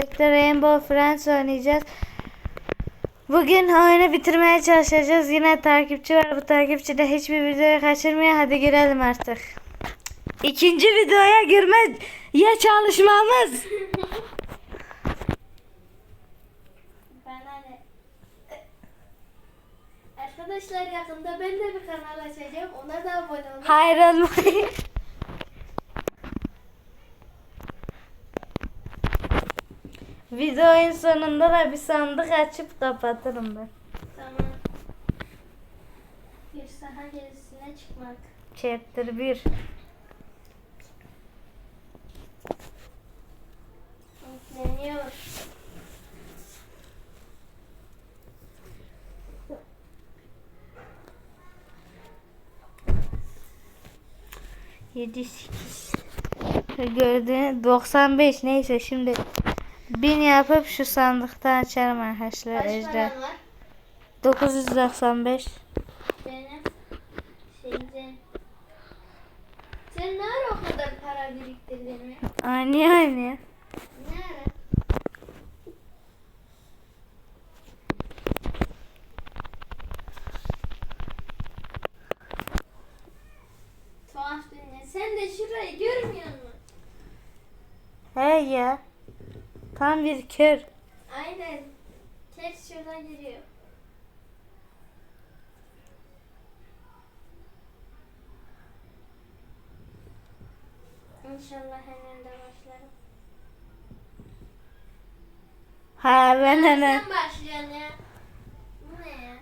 birlikte Rainbow Friends oynayacağız. Bugün oyunu bitirmeye çalışacağız. Yine takipçi var. Bu takipçi de hiçbir videoyu kaçırmıyor. Hadi girelim artık. İkinci videoya girme ya çalışmamız. Hani Arkadaşlar yakında ben de bir kanal açacağım. Ona da abone olun. Hayır olmayın. Videonun sonunda da bir sandık açıp kapatırım ben. Tamam. Bir saha gezisine çıkmak. Chapter 1. Yükleniyor. Yedi sekiz. Gördüğün 95 neyse şimdi bin yapıp şu sandıktan açarım arkadaşlar Kaç ejder. paran var? 995 Benim şeyde. Sen ne ara o kadar para biriktirdin ya? Aynı aynı. Ne ara? Tuhaf dünya. Sen de şurayı görmüyor musun? He ya. Tam bir kör. Aynen. Ters şuradan giriyor. İnşallah hemen de başlarım. Ha ben Sen hemen. başlıyorsun ya. Bu ne ya?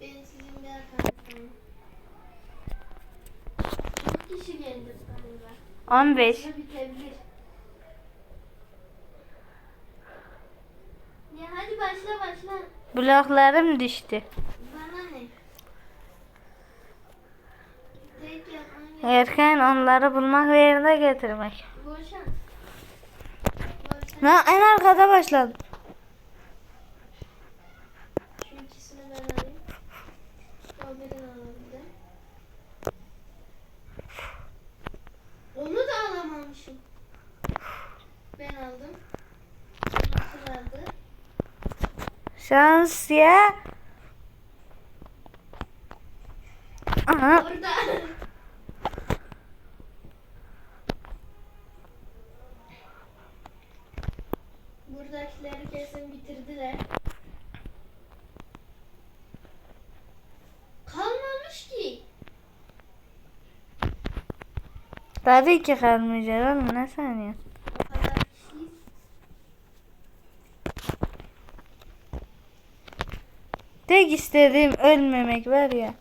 Ben sizin bir arkanızım. Kişi geldi galiba. 15. Sıra bitebilir. Ya hadi başla başla. Bloklarım düştü. Bana ne? Tek. Erken onları bulmak ve yerine getirmek. Boşan. Boşan. Ben en arkada başladım. Şu ikisini ben alayım. O birini alalım bir de. Onu da alamamışım. Ben aldım. Onu aldı. Şans ya. Aha. Orada. Buradakileri kesin bitirdiler. Kalmamış ki. Tabii ki kalmayacak oğlum ne sanıyorsun? O kadar kişiyiz. Tek istediğim ölmemek var ya.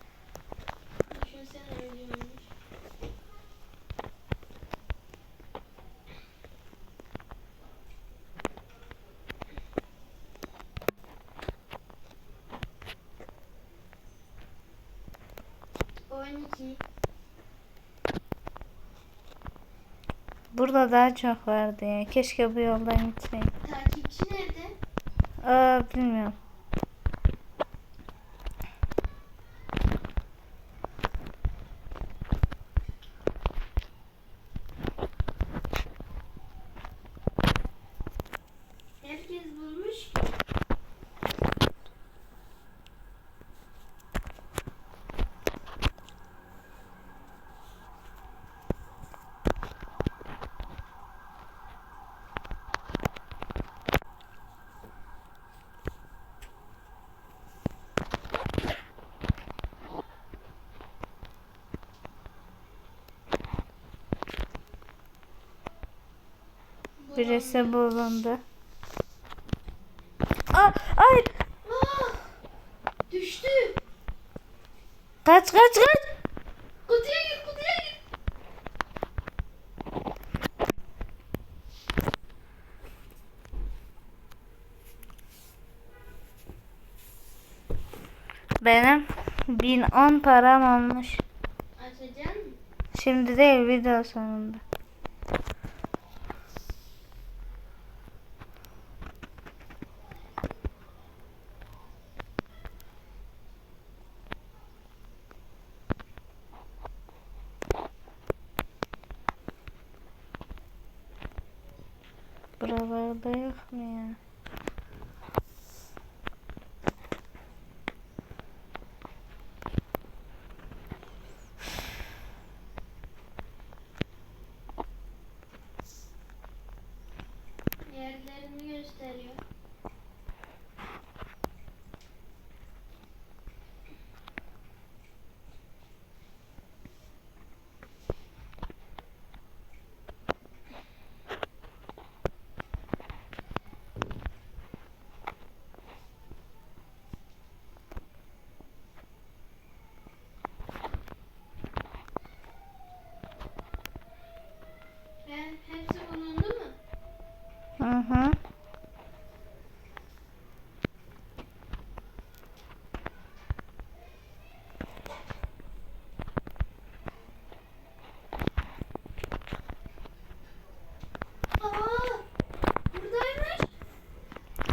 Burada daha çok vardı ya. Keşke bu yoldan gitseydim. Takipçi nerede? Aa bilmiyorum. Herkes bulmuş ki. Birisi bulundu. Aa, ay Aa! Düştü. kaç kaç kaç. Kutuya gir, kutuya gir. Benim 1010 param olmuş. Açacaksın mı? Şimdi değil video sonunda. Buraları da yakmıyor.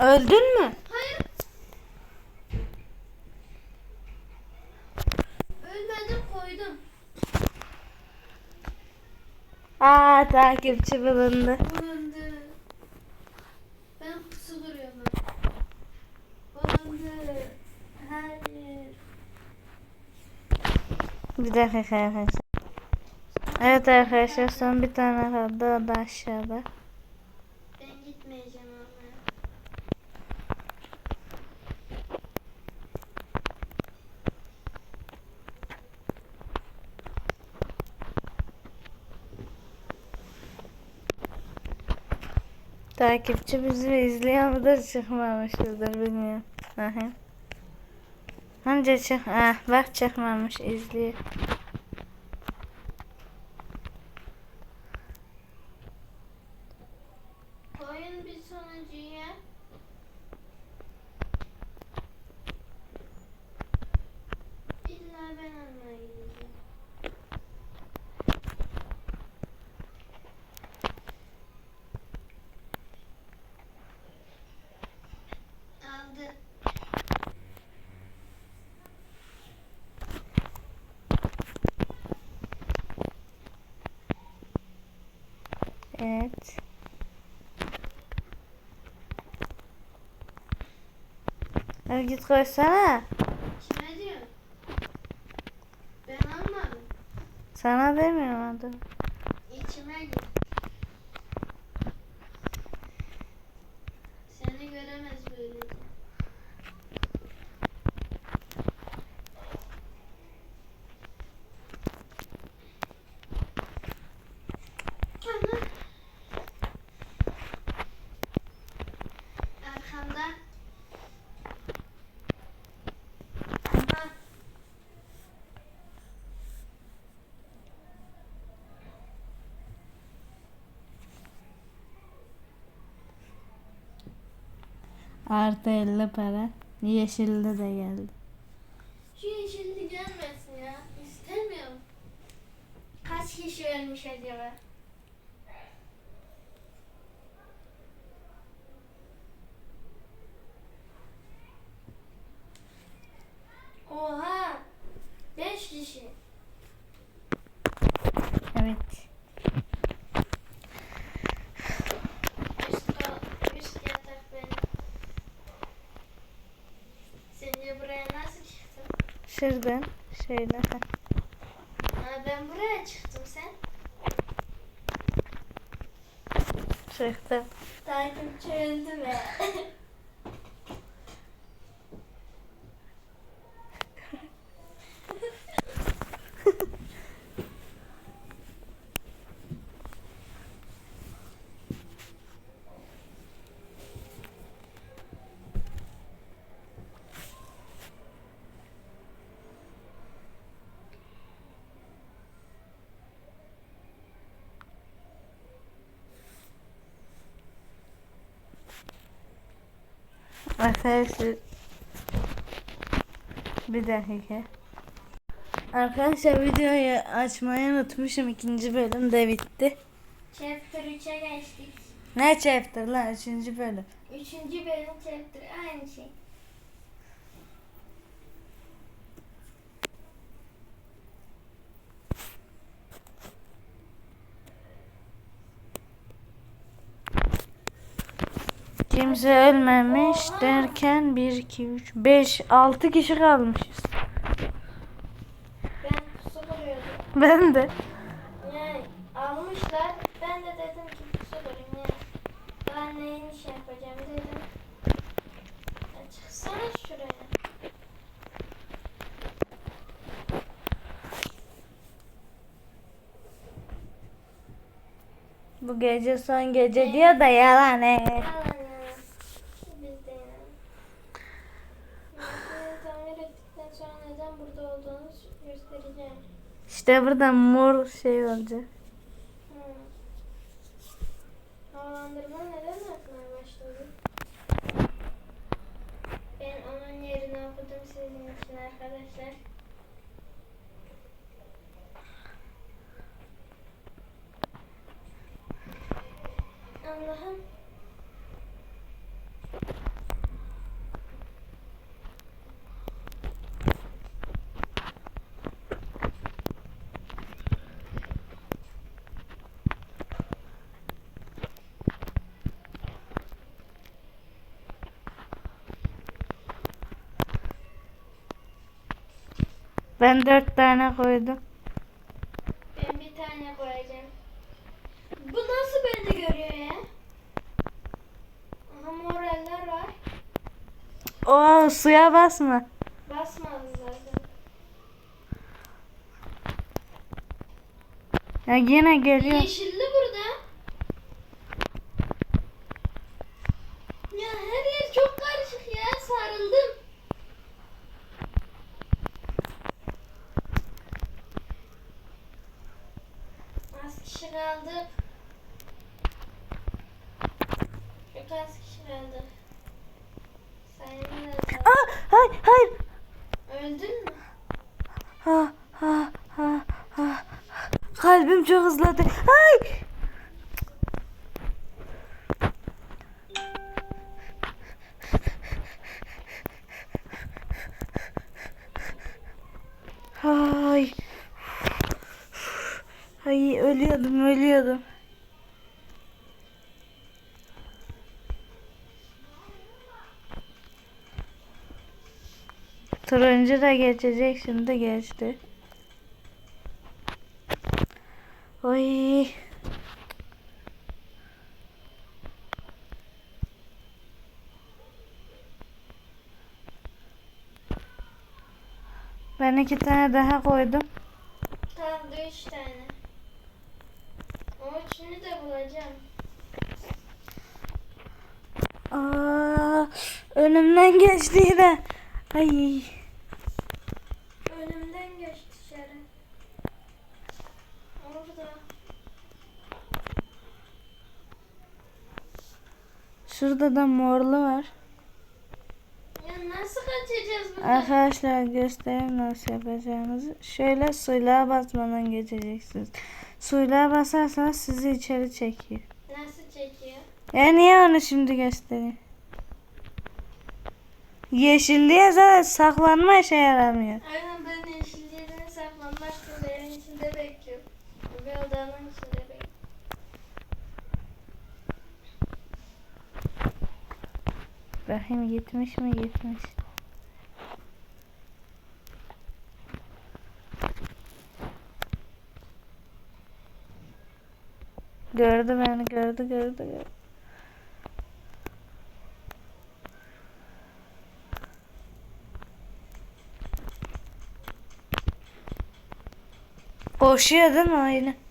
Öldün mü? Hayır. Ölmedim koydum. Aa takipçi bulundu. Bulundu. Ben pusu duruyorum. Bulundu. Hayır. Bir dakika arkadaşlar. Evet arkadaşlar son bir tane kaldı o da aşağıda. Ben gitmeyeceğim ama. Takipçi bizi izliyor mudur çıkmamıştır bilmiyorum. Aha. Anca çık. Ah, bak çıkmamış izliyor. Koyun bir sonuncuya. İlla ben almaya gideceğim. Aldı. Evet. Hadi git koysana. Kime diyorsun? Ben almadım. Sana demiyorum adı. İçime gir. Seni göremez böylece. Artı 50 para. Yeşilde de geldi. Şu yeşilli gelmesin ya. İstemiyorum. Kaç kişi ölmüş acaba? Şöyle. ha. Ha, ben buraya çıktım sen. Çıktım. Takipçi öldü be. Arkadaşlar bir dakika. Arkadaşlar videoyu açmayı unutmuşum. ikinci bölüm de bitti. Chapter 3'e geçtik. Ne chapter lan? Üçüncü bölüm. Üçüncü bölüm chapter aynı şey. Kimse ölmemiş derken 1, 2, 3, 5, 6 kişi kalmışız. Ben. Ben de. Yani almışlar. Ben de dedim ki pusu kurayım ya. Daha neyin iş yapacağım dedim. Ya çıksana şuraya. Bu gece son gece diyor da yalan. Yalan yalan. Biz de yalan. Makineyi tamir ettikten sonra neden burada olduğunu göstereceğim. İşte burada mor şey olacak. Hmm. Havalandırma neden yapmaya başladı? Ben onun yerini okudum sizin için arkadaşlar. Allah'ım. Ben dört tane koydum. Ben bir tane koyacağım. Bu nasıl beni görüyor ya? Aha moraller var. Oo suya basma. Basmadı zaten. Ya yine geliyor. Yeşilli burada. Ya her yer çok karışık ya. Sarıldım. Az kişi kaldı. Çok az kişi kaldı. Aa, hayır hayır. Öldün mü? Ha, ha, ha, ha. Kalbim çok hızladı. Ay. Ay. Ay ölüyordum. Turuncu da geçecek şimdi geçti. Oy. Ben iki tane daha koydum. Tamam üç tane. Üçünü de bulacağım. Aa, önümden geçti yine. Ay. Önümden geç dışarı. Orada. Şurada da morlu var. Ya nasıl kaçacağız buradan? Arkadaşlar göstereyim nasıl yapacağınızı. Şöyle suyla basmadan geçeceksiniz. Suyla basarsanız sizi içeri çekiyor. Nasıl çekiyor? Ya niye onu şimdi göstereyim? Yeşilliğe zaten saklanma işe yaramıyor. Aynen ben yeşil yerine saklanmak için evin içinde bekliyorum. Bir odanın içinde bekliyorum. Bakayım gitmiş mi gitmiş. Gördü beni gördü gördü gördü. Koşuyor değil mi öyle?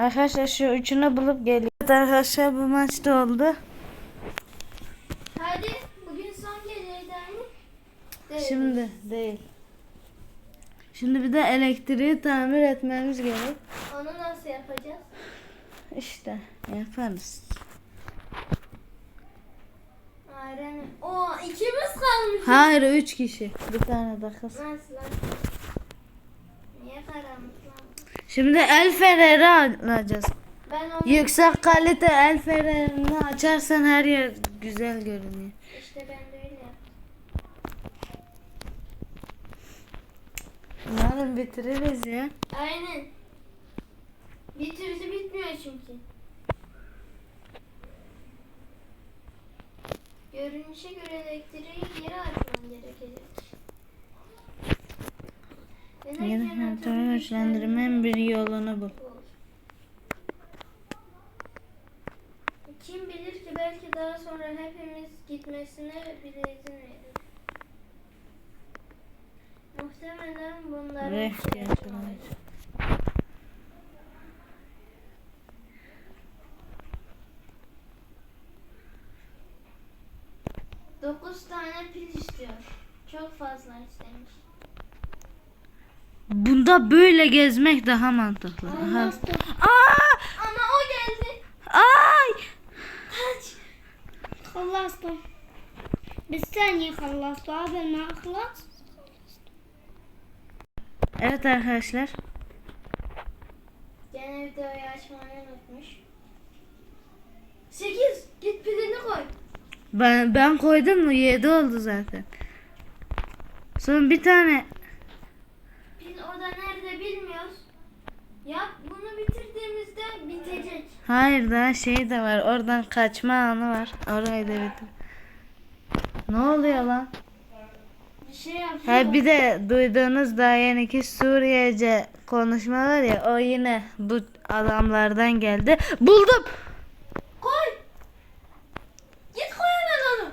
Arkadaşlar şu üçünü bulup geliyor. Evet arkadaşlar bu maçta oldu. Hadi bugün son geceydi. Değil. Şimdi değil. Şimdi bir de elektriği tamir etmemiz gerek. Onu nasıl yapacağız? İşte yaparız. Aynen. O ikimiz kalmış. Hayır üç kişi. Bir tane de kız. Nasıl? Niye karanlık? Şimdi el feneri alacağız. Ben onu Yüksek kalite el fenerini açarsan her yer güzel görünüyor. işte ben de öyle. Umarım bitiririz ya. Aynen. Bir türlü bitmiyor çünkü. Görünüşe göre elektriği geri açmam gerekecek. Yeni jeneratörü jeneratörü güçlendirmenin bir yolunu bul. Bu. Kim bilir ki belki daha sonra hepimiz gitmesine bile izin verir. Muhtemelen ihtiyacı olacak. Dokuz tane pil istiyor. Çok fazla istemiş. Bunda böyle gezmek daha mantıklı. Aha. Allah Aa! Ama o geldi. Ay! Kaç. خلصته بالثانية خلصته قبل ما أخلص Evet arkadaşlar. Gene videoyu açmayı unutmuş. Sekiz. Git pilini koy. Ben ben koydum mu 7 oldu zaten. Son bir tane Hayır daha şey de var. Oradan kaçma anı var. Orayı da bitir. Ne oluyor lan? Bir şey. Ha bir de duyduğunuz daha yeniki Suriyece konuşma var ya o yine bu adamlardan geldi. Buldum. Koy. Git koy hemen onu.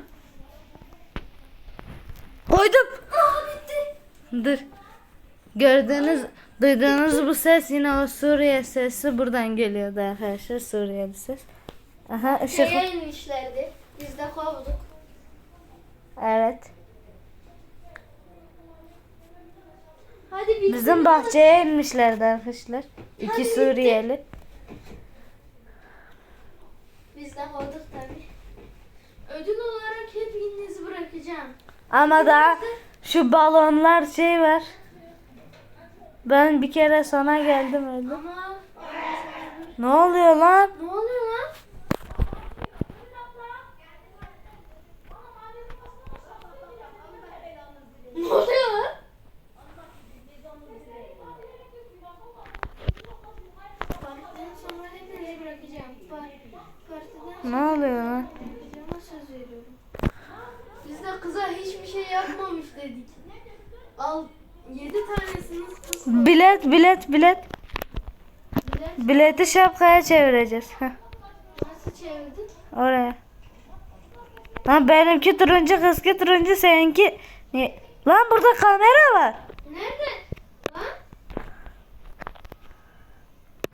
Koydum. Aa bitti. Dur. Gördüğünüz, duyduğunuz bu ses yine o Suriye sesi buradan geliyordu arkadaşlar. Suriyeli ses. Aha ışık. Şeye inmişlerdi. Biz de kovduk. Evet. Hadi bitti. Bizim bahçeye inmişlerdi arkadaşlar. İki Hadi Suriyeli. Biz de kovduk tabi. Ödül olarak hepinizi bırakacağım. Ama daha şu balonlar şey var. Ben bir kere sona geldim öyle. Ama Ne oluyor lan? ne oluyor lan? Ne oluyor lan? Partiden sonra hepinizi bırakacağım. Par- Partiden Ne oluyor lan? bırakacağıma söz veriyorum. Biz de kıza hiçbir şey yapmamış dedik. Al yedi tanesini kız koydu. Bilet bilet bilet. Bilet Bileti şapkaya çevireceğiz. Heh, nasıl çevirdin? oraya. Lan benimki turuncu kızki turuncu seninki. Ni- Lan burada kamera var. Nerede? Lan?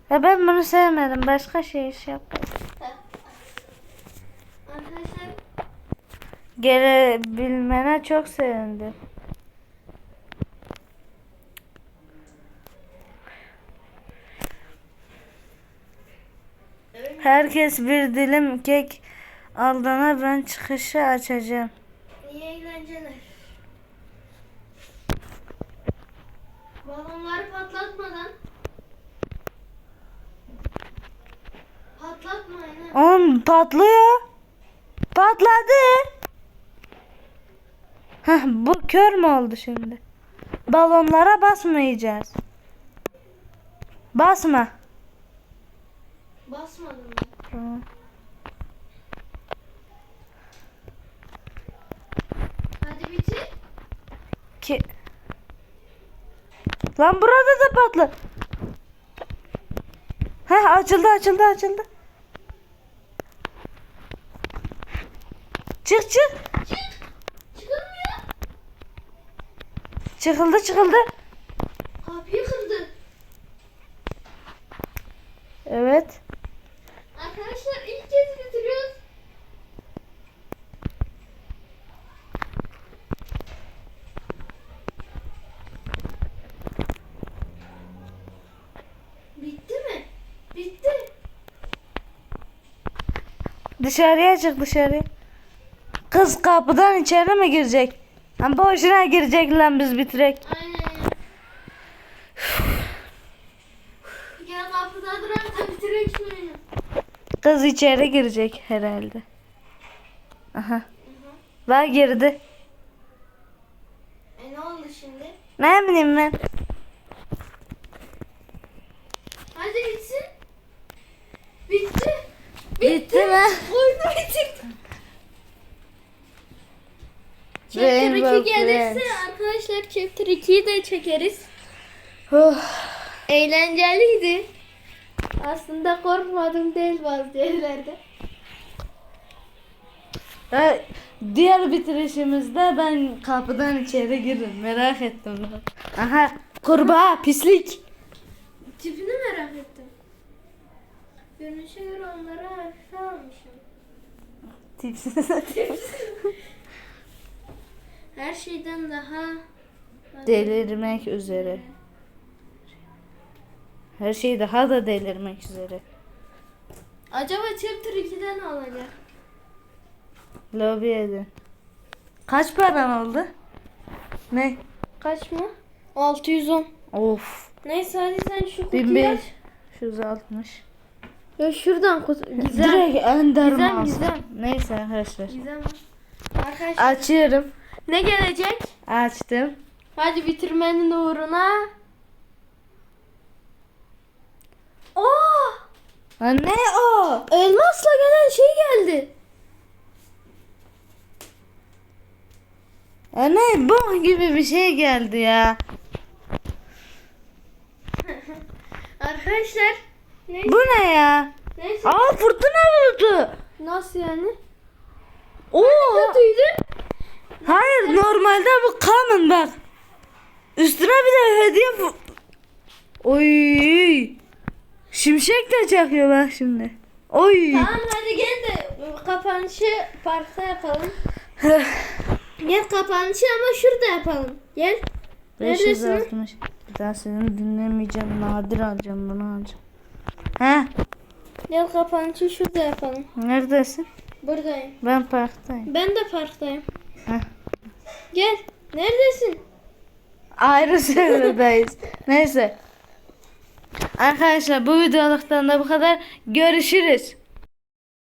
Ya ben bunu sevmedim. Başka şey şapka. Arkadaşlar Gelebilmene çok sevindim. Herkes bir dilim kek aldığına ben çıkışı açacağım. iyi eğlenceler. Balonları patlatmadan Patlatmayın. Oğlum patlıyor. Patladı. Heh, bu kör mü oldu şimdi? Balonlara basmayacağız. Basma. Basmadım? Tamam. Hadi bitir. Ki... Lan burada da patlı. Heh açıldı açıldı açıldı. Çık çık. Çık. Çıkılmıyor. Çıkıldı çıkıldı. Kapıyı kırdı. Evet. Arkadaşlar ilk kez bitiriyoruz. Bitti mi? Bitti. Dışarıya çık dışarıya. Kız kapıdan içeri mi girecek? Lan boşuna girecek lan biz bitirek. Aynen. Gel kapıda duran da bitirek şunu. Kız içeri girecek herhalde. Aha. Var girdi. E ne oldu şimdi? Ne bileyim ben. Hadi bitsin. Bitti. Bitti mi? Oyunu bitirdim. Chapter Rainbow 2 gelirse arkadaşlar Chapter 2'yi de çekeriz. Oh. Eğlenceliydi. Aslında korkmadım değil bazı yerlerde. Diğer bitirişimizde ben kapıdan içeri girdim. Merak ettim. Aha. Kurbağa pislik. Tipini merak ettim. Görünüşe göre onları hafife almışım. Tipsiz. Her şeyden daha... delirmek üzere. Her şey daha da delirmek üzere. Acaba Chapter 2'de ne olacak? Lobiye de. Kaç paran oldu? Ne? Kaç mı? 610. Of. Neyse hadi sen şu kutuyu aç. 1560. Ya şuradan kutu. Gizem. Direkt ender Gizem, gizem. Neyse arkadaşlar. Gizem. Arkadaşlar Açıyorum. Ne gelecek? Açtım. Hadi bitirmenin uğruna. Oo! Ha, ne o? Elmasla gelen şey geldi. Ha, ne bok gibi bir şey geldi ya. Arkadaşlar. Neyse. Bu ne ya? Neyse. Aa fırtına bulutu. Nasıl yani? Oo. Kötüydü. Normalde bu common bak. Üstüne bir de hediye bu. Oy. Şimşek de çakıyor bak şimdi. Oy. Tamam hadi gel de kapanışı parkta yapalım. Gel kapanışı ama şurada yapalım. Gel. Neredesin? 560. Bir daha seni dinlemeyeceğim. Nadir alacağım bunu alacağım. He? Gel kapanışı şurada yapalım. Neredesin? Buradayım. Ben parktayım. Ben de parktayım. Heh. Gel. Neredesin? Ayrı serverdeyiz. Neyse. Arkadaşlar bu videoluktan da bu kadar. Görüşürüz.